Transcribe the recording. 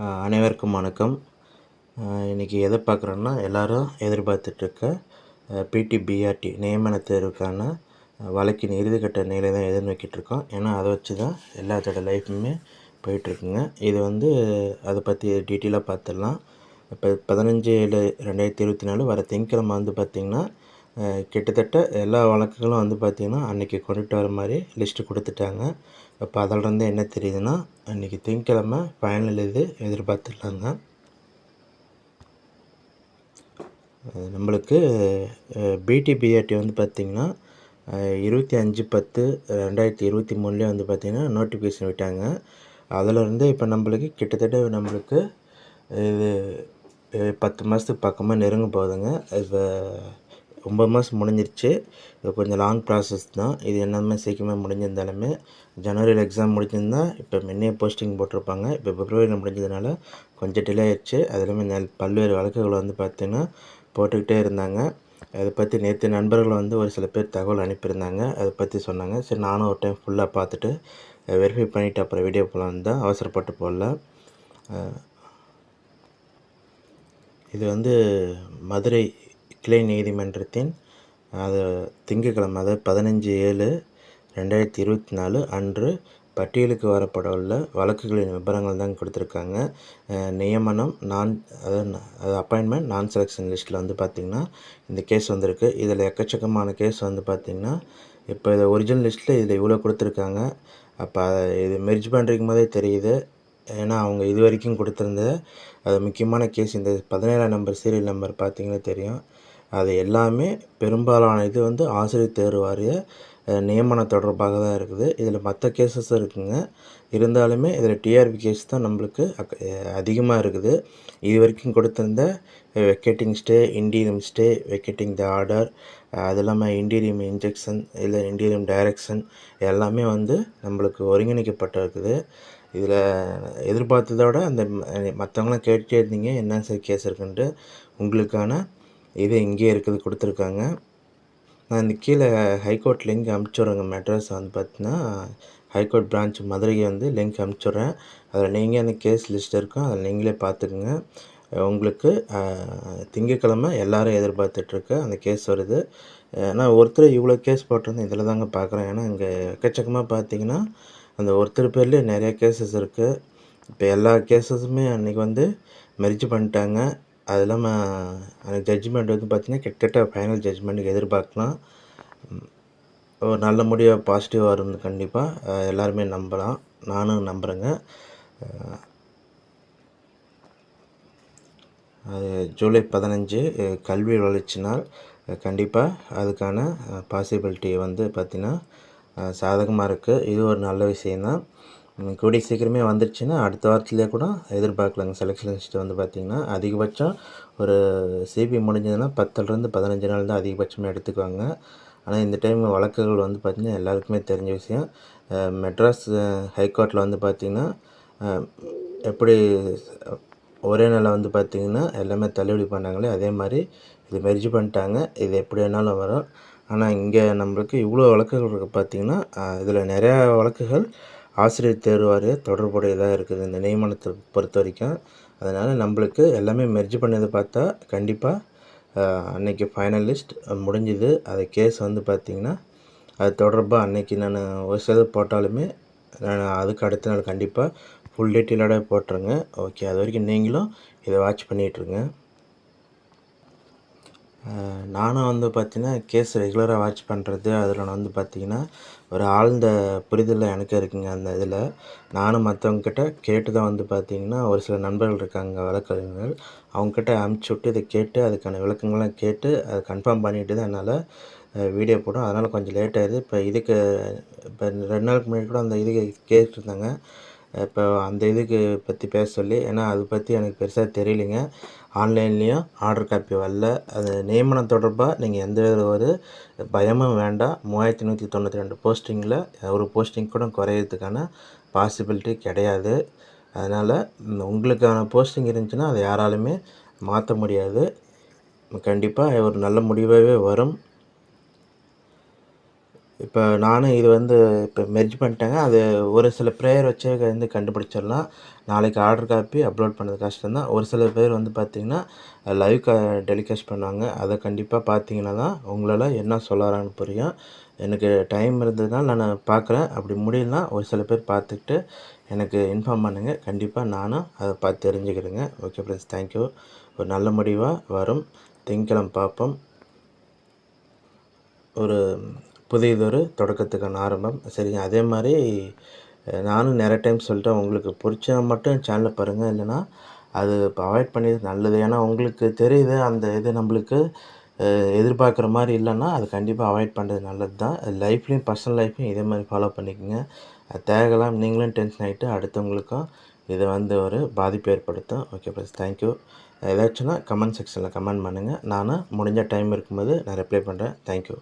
அனைவருக்கும் வணக்கம். இன்றைக்கி எதை பார்க்குறோன்னா எல்லாரும் எதிர்பார்த்துட்ருக்க பிடி பிஆர்டி நியமன தேர்வுக்கான வழக்கின் இறுதிக்கட்ட நிலை தான் எதிர்நோக்கிட்டுருக்கோம் ஏன்னா அதை வச்சு தான் எல்லாத்தோட லைஃப்புமே போயிட்டுருக்குங்க இது வந்து அதை பற்றி டீட்டெயிலாக பார்த்துடலாம். இப்போ பதினஞ்சு ஏழு ரெண்டாயிரத்தி இருபத்தி நாலு வர திங்கக்கிழமை வந்து பார்த்திங்கன்னா கிட்டத்தட்ட எல்லா வழக்குகளும் வந்து பார்த்திங்கன்னா அன்றைக்கி கொண்டுட்டு வர மாதிரி லிஸ்ட்டு கொடுத்துட்டாங்க. இப்போ அதிலிருந்து என்ன தெரியுதுன்னா அன்றைக்கி திங்கக்கிழமை ஃபைனல் இது எதிர்பார்த்துடலாங்க நம்மளுக்கு பிடி பிஆர்டி வந்து பார்த்திங்கன்னா இருபத்தி அஞ்சு பத்து ரெண்டாயிரத்தி இருபத்தி மூணுலேயே வந்து பார்த்திங்கன்னா நோட்டிஃபிகேஷன் விட்டாங்க. அதிலிருந்து இப்போ நம்மளுக்கு கிட்டத்தட்ட நம்மளுக்கு இது பத்து மாதத்துக்கு பக்கமாக நெருங்க போகுதுங்க. இப்போ ஒம்பது மாதம் முடிஞ்சிருச்சு. இது கொஞ்சம் லாங் ப்ராசஸ் தான். இது என்னமே சீக்கிரமே முடிஞ்சிருந்தாலுமே ஜனவரியில் எக்ஸாம் முடிஞ்சிருந்தா இப்போ முன்னே போஸ்டிங் போட்டிருப்பாங்க. இப்போ பிப்ரவரியில் முடிஞ்சதுனால கொஞ்சம் டிலே ஆயிடுச்சு. அதுலேயுமே நெல் பல்வேறு வழக்குகள் வந்து பார்த்திங்கன்னா போட்டுக்கிட்டே இருந்தாங்க. அதை பற்றி நேற்று நண்பர்கள் வந்து ஒரு சில பேர் தகவல் அனுப்பியிருந்தாங்க. அதை பற்றி சொன்னாங்க. சரி நானும் ஒரு டைம் ஃபுல்லாக பார்த்துட்டு வெரிஃபை பண்ணிவிட்டு அப்புறம் வீடியோ போகலான்னு தான் அவசரப்பட்டு போடல. இது வந்து மதுரை கிளை நீதிமன்றத்தின் அது திங்கட்கிழமை அதாவது பதினஞ்சு ஏழு ரெண்டாயிரத்தி இருபத்தி நாலு அன்று பட்டியலுக்கு வரப்பட உள்ள வழக்குகளின் விவரங்கள் தான் கொடுத்துருக்காங்க. நியமனம் நான் அதாவது அது அப்பாயின்மெண்ட் நான் செலெக்ஷன் லிஸ்ட்டில் வந்து பார்த்திங்கன்னா இந்த கேஸ் வந்திருக்கு. இதில் எக்கச்சக்கமான கேஸ் வந்து பார்த்திங்கன்னா இப்போ இதை ஒரிஜினல் லிஸ்ட்டில் இதில் இவ்வளோ கொடுத்துருக்காங்க. அப்போ இது மெர்ஜ் பண்ணுறதுக்கும் போதே தெரியுது. ஏன்னா அவங்க இது வரைக்கும் கொடுத்துருந்த அது முக்கியமான கேஸ் இந்த பதினேழாம் நம்பர் சீரியல் நம்பர் பார்த்திங்கன்னா தெரியும். அது எல்லாமே பெரும்பாலான இது வந்து ஆசிரியர் தேர்வு வாரிய நியமனம் தொடர்பாக தான் இருக்குது. இதில் மற்ற கேசஸும் இருக்குங்க. இருந்தாலுமே இதில் டிஆர்பி கேஸ் தான் நம்மளுக்கு அதிகமாக இருக்குது. இது வரைக்கும் கொடுத்திருந்த vacating stay interim stay vacating the order அது இல்லாமல் இன்டீரியம் இன்ஜெக்ஷன் இல்லை இன்டீரியம் டைரக்ஷன் எல்லாமே வந்து நம்மளுக்கு ஒருங்கிணைக்கப்பட்டு இருக்குது இதில் எதிர்பார்த்ததோட அந்த மற்றவங்களாம் கேட்டுட்டே இருந்தீங்க என்ன சார் கேஸ் இருக்குன்ட்டு உங்களுக்கான இது இங்கேயே இருக்குது கொடுத்துருக்காங்க. நான் இந்த கீழே ஹைகோர்ட் லிங்க் அனுப்பிச்சுட்றேங்க மெட்ராஸ் வந்து பார்த்தீங்கன்னா ஹைகோர்ட் பிரான்ச் மதுரைக்கு வந்து லிங்க் அனுப்பிச்சுட்றேன் அதில் நீங்கள் அந்த கேஸ் லிஸ்ட் இருக்கோ அதில் நீங்களே பார்த்துக்குங்க. உங்களுக்கு திங்கக்கிழமை திங்கட்கிழமை எதிர்பார்த்துட்ருக்கு அந்த கேஸ் வருது. ஏன்னா ஒருத்தர் இவ்வளோ கேஸ் போட்டிருந்தேன் இதில் தாங்க பார்க்குறேன். ஏன்னா இங்கே எக்கச்சக்கமாக பார்த்தீங்கன்னா அந்த ஒருத்தர் பேர்லேயே நிறைய கேசஸ் இருக்குது இப்போ எல்லா கேசஸுமே அன்றைக்கி வந்து மெரிஜ் பண்ணிட்டாங்க. அது இல்லாமல் அந்த ஜட்ஜ்மெண்ட் வந்து பார்த்திங்கன்னா கிட்டத்தட்ட ஃபைனல் ஜட்ஜ்மெண்ட்டுக்கு எதிர்பார்க்கலாம். ஒரு நல்ல முடிவாக பாசிட்டிவாக இருந்து கண்டிப்பாக எல்லாருமே நம்பலாம். நானும் நம்புகிறேங்க அது ஜூலை பதினஞ்சு கல்வி வளர்ச்சி நாள். கண்டிப்பாக அதுக்கான பாசிபிலிட்டி வந்து பார்த்திங்கன்னா சாதகமாக இருக்குது இது ஒரு நல்ல விஷயந்தான் கூடிய சீக்கிரமே வந்துருச்சுன்னா அடுத்த வாரத்துலேயே கூட எதிர்பார்க்கலாங்க. செலெக்ஷன் லிஸ்ட் வந்து பார்த்திங்கன்னா அதிகபட்சம் ஒரு சிபி முடிஞ்சதுன்னா பத்துலேருந்து பதினஞ்சு நாள் தான் அதிகபட்சமாக எடுத்துக்குவாங்க. ஆனால் இந்த டைம் வழக்குகள் வந்து பார்த்திங்கன்னா எல்லாருக்குமே தெரிஞ்ச விஷயம். மெட்ராஸ் ஹைகோர்ட்டில் வந்து பார்த்திங்கன்னா எப்படி ஒரே நாளில் வந்து பார்த்திங்கன்னா எல்லாமே தள்ளுபடி பண்ணாங்களே அதே மாதிரி இது மெர்ஜ் பண்ணிட்டாங்க. இது எப்படி வேணாலும் வரும். ஆனால் இங்கே நம்மளுக்கு இவ்வளோ வழக்குகள் இருக்குது பார்த்திங்கன்னா இதில் நிறையா வழக்குகள் ஆசிரியர் தேர்வு தொடர்புடையதாக இருக்குது இந்த நியமனத்தை பொறுத்த வரைக்கும் அதனால் நம்மளுக்கு எல்லாமே மெர்ஜ் பண்ணதை பார்த்தா கண்டிப்பாக அன்றைக்கி ஃபைனலிஸ்ட் முடிஞ்சுது. அது கேஸ் வந்து பார்த்திங்கன்னா அது தொடர்பாக அன்னைக்கு நான் ஒரு சில போட்டாலுமே நான் அதுக்கு அடுத்த நாள் கண்டிப்பாக ஃபுல் டீட்டெயிலோட போட்டுருங்க. ஓகே அது வரைக்கும் நீங்களும் இதை வாட்ச் பண்ணிகிட்ருங்க நானும் வந்து பார்த்திங்கன்னா கேஸ் ரெகுலராக வாட்ச் பண்ணுறது அதில் வந்து பார்த்தீங்கன்னா ஒரு ஆழ்ந்த புரிதல் எனக்கு இருக்குங்க அந்த இதில். நானும் மற்றவங்கக்கிட்ட கேட்டு தான் வந்து பார்த்திங்கன்னா ஒரு சில நண்பர்கள் இருக்காங்க வழக்கறிஞர்கள். அவங்கக்கிட்ட அனுப்பிச்சி விட்டு இதை கேட்டு அதுக்கான விளக்கங்கள்லாம் கேட்டு அதை கன்ஃபார்ம் பண்ணிட்டு தான் என்னால் வீடியோ போடும் அதனால் கொஞ்சம் லேட் ஆகிடுது இப்போ இதுக்கு இப்போ ரெண்டு நாளுக்கு முன்னாடி கூட அந்த இதுக்கு கேட்டுருந்தாங்க. இப்போ அந்த இதுக்கு பற்றி பேச சொல்லி ஏன்னா அதை பற்றி எனக்கு பெருசாக தெரியலைங்க. ஆன்லைன்லேயும் ஆர்டர் காப்பி வரல. அது நியமனம் தொடர்பாக நீங்கள் எந்த வித ஒரு பயமும் வேண்டாம். மூவாயிரத்தி நூற்றி தொண்ணூற்றி ரெண்டு போஸ்டிங்கில் ஒரு போஸ்டிங் கூட குறையிறதுக்கான பாசிபிலிட்டி கிடையாது. அதனால் உங்களுக்கான போஸ்டிங் இருந்துச்சுன்னா அதை யாராலுமே மாற்ற முடியாது. கண்டிப்பாக ஒரு நல்ல முடிவாகவே வரும். இப்போ நானும் இது வந்து இப்போ மெர்ஜ் பண்ணிட்டேங்க. அது ஒரு சில ப்ரேயர் வச்சே வந்து கண்டுபிடிச்சிடலாம். நாளைக்கு ஆர்டர் காப்பி அப்லோட் பண்ணது கஷ்டம்தான். ஒரு சில பேர் வந்து பார்த்திங்கன்னா லைவ் க டெலிகாஸ்ட் பண்ணுவாங்க. அதை கண்டிப்பாக பார்த்தீங்கன்னா தான் உங்களால் என்ன சொல்லறான்னு புரியும். எனக்கு டைம் இருந்ததுனால நான் பார்க்குறேன் அப்படி முடியலனா ஒரு சில பேர் பார்த்துக்கிட்டு எனக்கு இன்ஃபார்ம் பண்ணுங்கள் கண்டிப்பாக நானும் அதை பார்த்து தெரிஞ்சுக்கிறேங்க. ஓகே ஃப்ரெண்ட்ஸ் தேங்க்யூ ஒரு நல்ல முடிவாக வரும். திங்கக்கிழமை பார்ப்போம். ஒரு புதியதொரு தொடக்கத்துக்கான ஆரம்பம். சரிங்க. அதே மாதிரி நானும் நிறைய டைம் சொல்லிட்டேன். உங்களுக்கு பிடிச்சா மட்டும் சேனலை பாருங்கள் இல்லைன்னா அது இப்போ அவாய்ட் பண்ணியது நல்லது. ஏன்னா உங்களுக்கு தெரியுது அந்த இது நம்மளுக்கு எதிர்பார்க்குற மாதிரி இல்லைன்னா அது கண்டிப்பாக அவாய்ட் பண்ணுறது நல்லது தான் லைஃப்லேயும் பர்சனல் லைஃப்லையும் இதே மாதிரி ஃபாலோ பண்ணிக்கோங்க. அது நீங்களும் டென்ஷன் ஆகிட்டு அடுத்தவங்களுக்கும் இதை வந்து ஒரு பாதிப்பு ஏற்படுத்தும். ஓகே ப்ளஸ் தேங்க்யூ ஏதாச்சுன்னா கமெண்ட் செக்ஷனில் கமெண்ட் பண்ணுங்கள் நான் முடிஞ்ச டைம் இருக்கும்போது நான் ரிப்ளை பண்ணுறேன் தேங்க்யூ